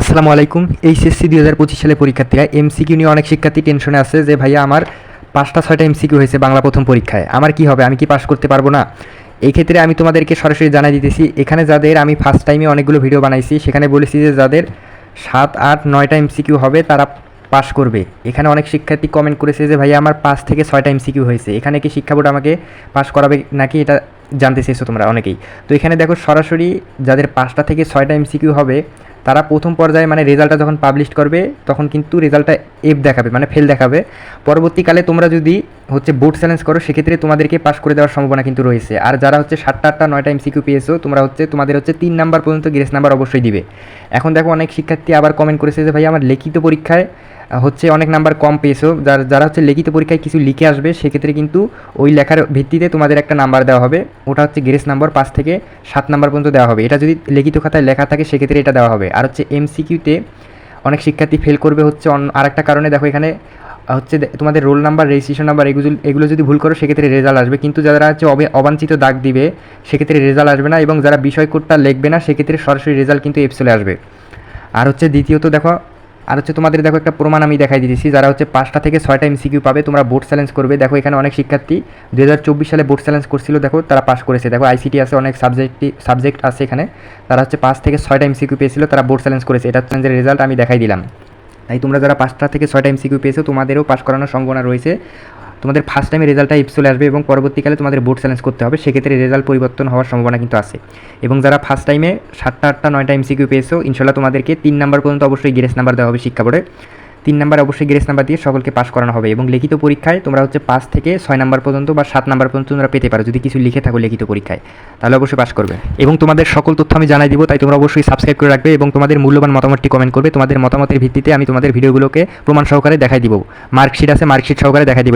আসসালামু আলাইকুম। এইচএসসি দুই হাজার পঁচিশ সালে পরীক্ষার্থীরা, এমসিকিউ নিয়ে অনেক শিক্ষার্থী টেনশনে আছে যে, ভাইয়া, আমার পাঁচটা, ছয়টা এমসিকিউ হয়েছে বাংলা প্রথম পরীক্ষায়। আমার কি হবে? আমি কি পাস করতে পারব না? এই ক্ষেত্রে আমি তোমাদেরকে সরাসরি জানাই দিতেছি, এখানে যাদের আমি ফার্স্ট টাইমে অনেকগুলো ভিডিও বানাইছি, সেখানে বলেছি যে, যাদের সাত, আট, নয়টা এমসিকিউ হবে, তারা পাস করবে। এখানে অনেক শিক্ষার্থী কমেন্ট করেছে যে, ভাইয়া, আমার পাঁচ থেকে ছয়টা এমসিকিউ হয়েছে। এখানে কি শিক্ষা বোর্ড আমাকে পাস করাবে নাকি এটা জানতে চেয়েছো তোমরা অনেকেই? তো এখানে দেখো, সরাসরি যাদের পাঁচটা থেকে ছয়টা এমসিকিউ হবে তারা প্রথম পর্যায়ে মানে রেজাল্টটা যখন পাবলিশ করবে, তখন কিন্তু রেজাল্টটা এফ দেখাবে মানে ফেল দেখাবে। পরবর্তীকালে তোমরা যদি হচ্ছে বোর্ড চ্যালেঞ্জ করো, সেক্ষেত্রে তোমাদেরকে পাস করে দেওয়ার সম্ভাবনা কিন্তু রয়েছে। আর যারা হচ্ছে সাতটা আটটা নয়টা এমসিকিউ পেয়েছ, তোমরা হচ্ছে, তোমাদের হচ্ছে তিন নাম্বার পর্যন্ত গ্রেস নাম্বার অবশ্যই দিবে। এখন দেখো অনেক শিক্ষার্থী আবার কমেন্ট করেছে যে, ভাই, আমার লিখিত পরীক্ষায় হচ্ছে অনেক নাম্বার কম পেয়েছ। যার যারা হচ্ছে লিখিত পরীক্ষায় কিছু লিখে আসবে, সেক্ষেত্রে কিন্তু ওই লেখার ভিত্তিতে তোমাদের একটা নাম্বার দেওয়া হবে। ওটা হচ্ছে গ্রেস নাম্বার পাঁচ থেকে সাত নাম্বার পর্যন্ত দেওয়া হবে। এটা যদি লিখিত খাতায় লেখা থাকে, সেক্ষেত্রে এটা দেওয়া হবে। আর হচ্ছে এমসিকিউতে অনেক শিক্ষার্থী ফেল করবে হচ্ছে আরেকটা কারণে। দেখো এখানে হচ্ছে তোমাদের রোল নাম্বার রেজিস্ট্রেশন নাম্বার এগুলো এগুলো যদি ভুল করো, সেক্ষেত্রে রেজাল্ট আসবে। কিন্তু যারা হচ্ছে অবে- অবাঞ্ছিত দাগ দিবে, সেক্ষেত্রে রেজাল্ট আসবে না এবং যারা বিষয় কোডটা লিখবে না, সেক্ষেত্রে সরাসরি রেজাল্ট কিন্তু এফ চলে আসবে। আর হচ্ছে দ্বিতীয়ত দেখো আর হচ্ছে তোমাদের দেখো একটা প্রমাণ আমি দেখাই দিয়েছি যারা হচ্ছে পাঁচটা থেকে ছয়টা এমসিকিউ পাবে, তোমরা বোর্ড চ্যালেঞ্জ করবে। দেখো এখানে অনেক শিক্ষার্থী দু হাজার চব্বিশ সালে বোর্ড চ্যালেঞ্জ করছিল, দেখো তারা পাস করেছে। দেখো আইসিটি আছে, অনেক সাবজেক্ট সাবজেক্ট আছে এখানে। তারা হচ্ছে পাঁচ থেকে ছয়টা এমসিকিউ পেয়েছিল, তারা বোর্ড চ্যালেঞ্জ করেছে। এটা চ্যালেঞ্জের রেজাল্ট আমি দেখাই দিলাম। তাই তোমরা যারা পাঁচটা থেকে ছয়টা এমসিকিউ পেয়েছ, তোমাদেরও পাস করানোর সম্ভাবনা রয়েছে। তোমাদের ফার্স্ট টাইমে রেজাল্টটা ইপ চলে আসবে এবং পরবর্তীকালে তোমাদের বোর্ড চ্যালেঞ্জ করতে হবে, সেক্ষেত্রে রেজাল্ট পরিবর্তন হওয়ার সম্ভাবনা কিন্তু আছে। এবং যারা ফার্স্ট টাইমে সাতটা, আটটা, নয়টা এমসিকিউ পেয়েছ ইনশাল্লাহ তোমাদেরকে তিন নাম্বার পর্যন্ত অবশ্যই গ্রেস নাম্বার দেওয়া হবে শিক্ষা বোর্ডে। তিন নাম্বার অবশ্যই গ্রেস নাম্বার দিয়ে সকলকে পাস করানো হবে এবং লিখিত পরীক্ষায় তোমরা হচ্ছে পাঁচ থেকে ছয় নাম্বার পর্যন্ত বা সাত নাম্বার পর্যন্ত তোমরা পেতে পারো, যদি কিছু লিখে থাকো লিখিত পরীক্ষায়, তাহলে অবশ্যই পাস করবে। এবং তোমাদের সকল তথ্য আমি জানাই দিব, তাই তোমরা অবশ্যই সাবস্ক্রাইব করে রাখবে এবং তোমাদের মূল্যবান মতামতটি কমেন্ট করবে। তোমাদের মতামতের ভিত্তিতে আমি তোমাদের ভিডিওগুলোকে প্রমাণ সহকারে দেখাই দিব। মার্কশিট আছে মার্কশিট সহকারে দেখাই দিব